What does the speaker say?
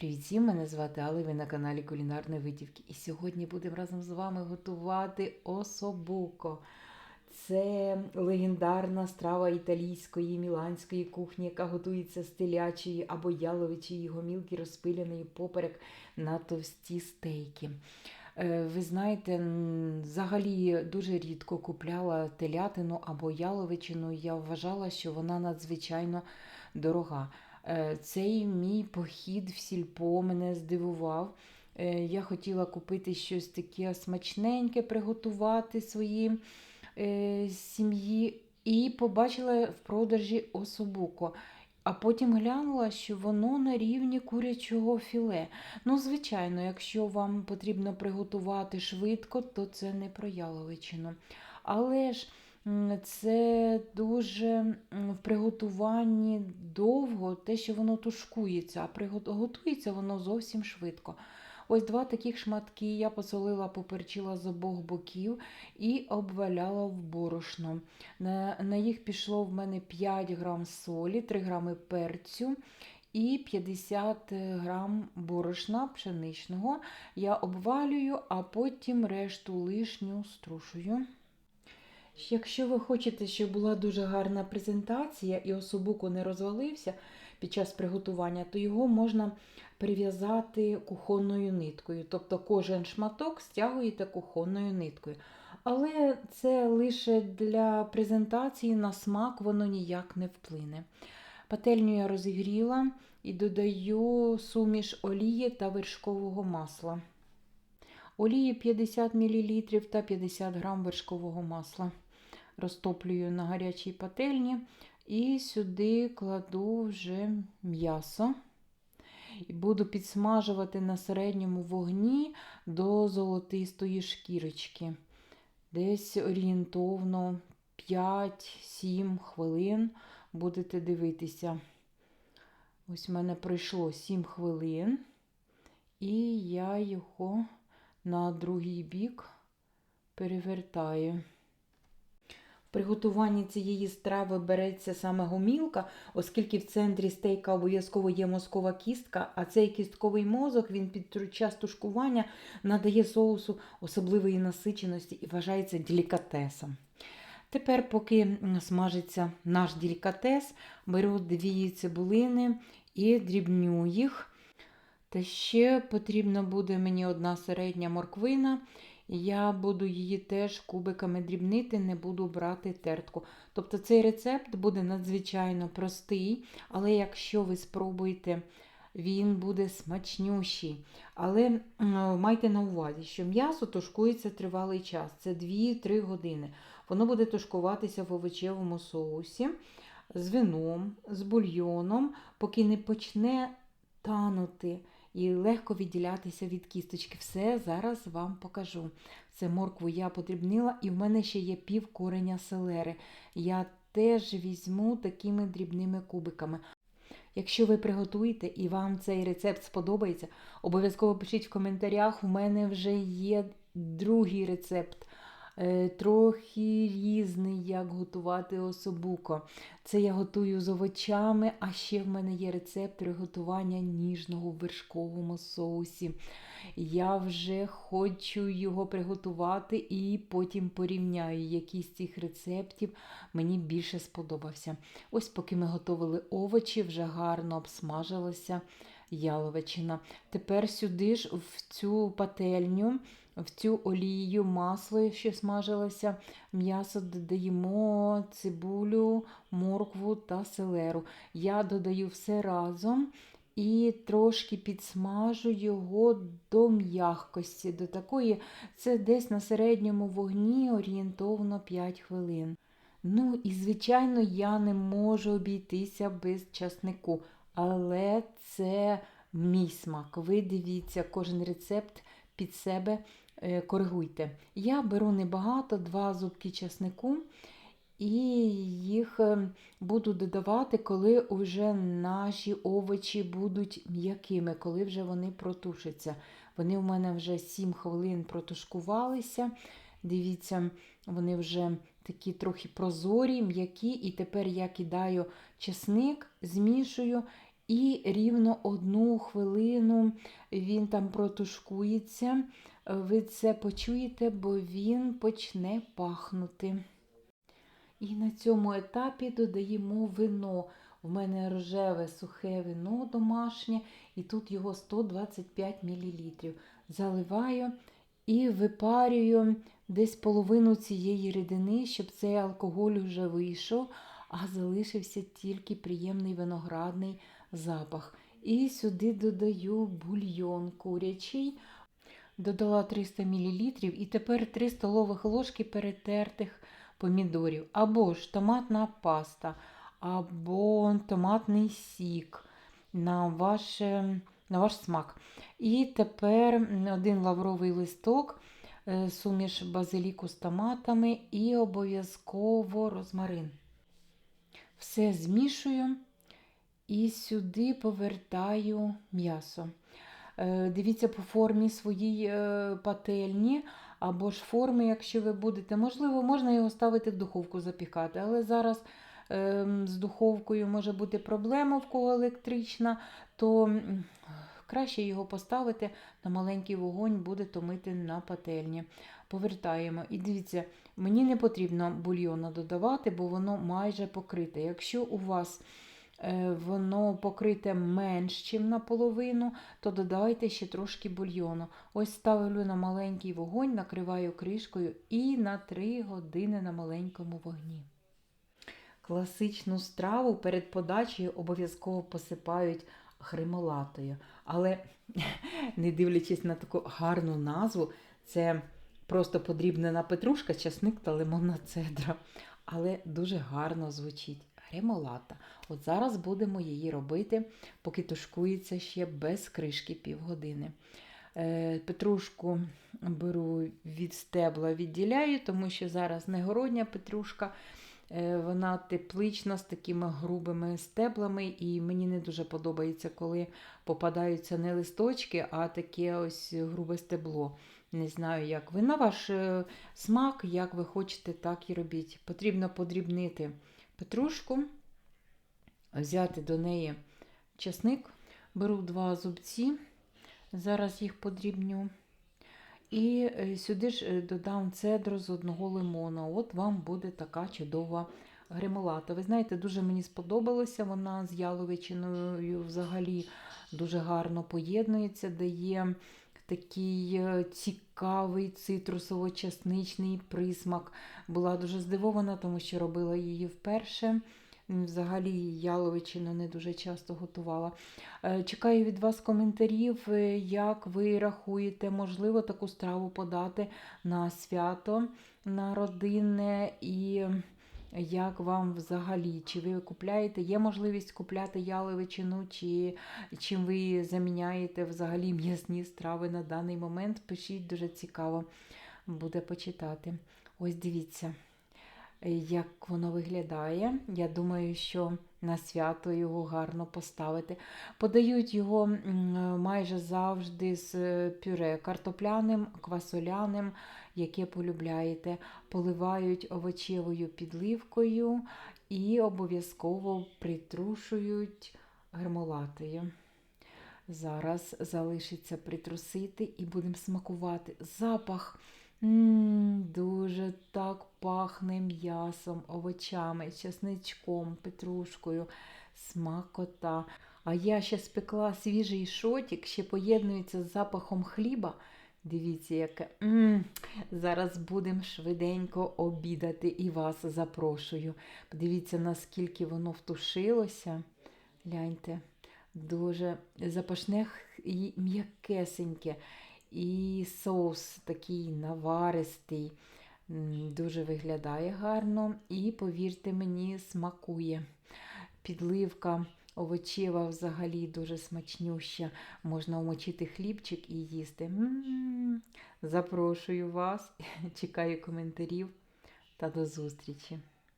Привіт, всім, мене звати Алла, ви на каналі Кулінарної Витівки. І сьогодні будемо разом з вами готувати особуко. Це легендарна страва італійської міланської кухні, яка готується з телячої або яловичої гомілки, розпиляної поперек на товсті стейки. Е, Ви знаєте, взагалі дуже рідко купляла телятину або яловичину. Я вважала, що вона надзвичайно дорога. Е, Цей мій похід в сільпо мене здивував. Е, Я хотіла купити щось таке смачненьке, приготувати своїй е, сім'ї і побачила в продажі особуко. А потім глянула, що воно на рівні курячого філе. Ну, звичайно, якщо вам потрібно приготувати швидко, то це не про яловичину. Але ж це дуже в приготуванні довго, те, що воно тушкується, а готується воно зовсім швидко. Ось два таких шматки я посолила, поперчила з обох боків і обваляла в борошно. На, на їх пішло в мене 5 грам солі, 3 грами перцю і 50 грам борошна пшеничного. Я обвалюю, а потім решту лишню струшую. Якщо ви хочете, щоб була дуже гарна презентація і особуко не розвалився під час приготування, то його можна прив'язати кухонною ниткою. Тобто кожен шматок стягуєте кухонною ниткою. Але це лише для презентації на смак воно ніяк не вплине. Пательню я розігріла і додаю суміш олії та вершкового масла. Олії 50 мл та 50 г вершкового масла. Розтоплюю на гарячій пательні і сюди кладу вже м'ясо. І буду підсмажувати на середньому вогні до золотистої шкірочки. Десь орієнтовно 5-7 хвилин будете дивитися. Ось в мене пройшло 7 хвилин, і я його на другий бік перевертаю. В приготуванні цієї страви береться саме гомілка, оскільки в центрі стейка обов'язково є мозкова кістка, а цей кістковий мозок він під час тушкування надає соусу особливої насиченості і вважається делікатесом. Тепер, поки смажиться наш делікатес, беру дві цибулини і дрібню їх. Та ще потрібна буде мені одна середня морквина. Я буду її теж кубиками дрібнити, не буду брати тертку. Тобто цей рецепт буде надзвичайно простий, але якщо ви спробуєте, він буде смачнющий. Але майте на увазі, що м'ясо тушкується тривалий час, це 2-3 години. Воно буде тушкуватися в овочевому соусі з вином, з бульйоном, поки не почне танути і легко відділятися від кісточки. Все зараз вам покажу. Це моркву я подрібнила, і в мене ще є пів кореня селери. Я теж візьму такими дрібними кубиками. Якщо ви приготуєте і вам цей рецепт сподобається, обов'язково пишіть в коментарях. У мене вже є другий рецепт. Трохи різний, як готувати особуко. Це я готую з овочами, а ще в мене є рецепт приготування ніжного в вершковому соусі. Я вже хочу його приготувати і потім порівняю, який з цих рецептів мені більше сподобався. Ось, поки ми готували овочі, вже гарно обсмажилася яловичина. Тепер сюди ж в цю пательню в цю олію, масло, що смажилося, м'ясо додаємо цибулю, моркву та селеру. Я додаю все разом і трошки підсмажу його до м'якості. До такої, Це десь на середньому вогні орієнтовно 5 хвилин. Ну і, звичайно, я не можу обійтися без часнику, але це мій смак. Ви дивіться, кожен рецепт під себе е, коригуйте. Я беру небагато, два зубки часнику, і їх е, буду додавати, коли вже наші овочі будуть м'якими, коли вже вони протушаться. Вони в мене вже 7 хвилин протушкувалися. Дивіться, вони вже такі трохи прозорі, м'які, і тепер я кидаю чесник, змішую І рівно одну хвилину він там протушкується. Ви це почуєте, бо він почне пахнути. І на цьому етапі додаємо вино. В мене рожеве сухе вино домашнє, і тут його 125 мл. Заливаю і випарюю десь половину цієї рідини, щоб цей алкоголь вже вийшов, а залишився тільки приємний виноградний запах. І сюди додаю бульйон курячий. Додала 300 мл і тепер 3 столових ложки перетертих помідорів, або ж томатна паста, або томатний сік на ваш, на ваш смак. І тепер один лавровий листок, е, суміш базиліку з томатами і обов'язково розмарин. Все змішую і сюди повертаю м'ясо. Е, Дивіться по формі своїй е, пательні або ж форми, якщо ви будете. Можливо, можна його ставити в духовку запікати, але зараз ем, з духовкою може бути проблема, в кого електрична, то краще його поставити на маленький вогонь, буде томити на пательні. Повертаємо. І дивіться, мені не потрібно бульйону додавати, бо воно майже покрите. Якщо у вас воно покрите менш, ніж наполовину, то додайте ще трошки бульйону. Ось ставлю на маленький вогонь, накриваю кришкою і на 3 години на маленькому вогні. Класичну страву перед подачею обов'язково посипають гримолатою. Але, не дивлячись на таку гарну назву, це просто подрібнена петрушка, часник та лимонна цедра. Але дуже гарно звучить. Гремолата. От зараз будемо її робити, поки тушкується ще без кришки півгодини. Е, Петрушку беру від стебла, відділяю, тому що зараз негородня петрушка, е, вона теплична з такими грубими стеблами, і мені не дуже подобається, коли попадаються не листочки, а таке ось грубе стебло. Не знаю, як ви на ваш е, смак, як ви хочете, так і робіть. Потрібно подрібнити петрушку, взяти до неї часник, беру два зубці, зараз їх подрібню. І е, сюди ж е, додам цедру з одного лимона. От вам буде така чудова гремолата. Ви знаєте, дуже мені сподобалося, вона з яловичиною взагалі дуже гарно поєднується, дає такий е, цікавий цитрусово-часничний присмак. Була дуже здивована, тому що робила її вперше. Взагалі, яловичину не дуже часто готувала. Е, Чекаю від вас коментарів, е, як ви рахуєте, можливо, таку страву подати на свято, на родинне і як вам взагалі? Чи ви купляєте? Є можливість купляти яловичину, чи чим ви заміняєте взагалі м'ясні страви на даний момент? Пишіть, дуже цікаво буде почитати. Ось дивіться, як воно виглядає. Я думаю, що на свято його гарно поставити. Подають його майже завжди з пюре картопляним, квасоляним, яке полюбляєте. Поливають овочевою підливкою і обов'язково притрушують гермолатою. Зараз залишиться притрусити і будемо смакувати. Запах м дуже так пахне м'ясом, овочами, часничком, петрушкою, смакота. А я ще спекла свіжий шотик, ще поєднується з запахом хліба. Дивіться, яке. М -м. Зараз будемо швиденько обідати і вас запрошую. Подивіться, наскільки воно втушилося. Гляньте, дуже запашне і м'якесеньке. І соус такий наваристий, дуже виглядає гарно. І, повірте мені, смакує. Підливка овочева взагалі дуже смачнюща. Можна умочити хлібчик і їсти. М -м -м. Запрошую вас, чекаю коментарів та до зустрічі!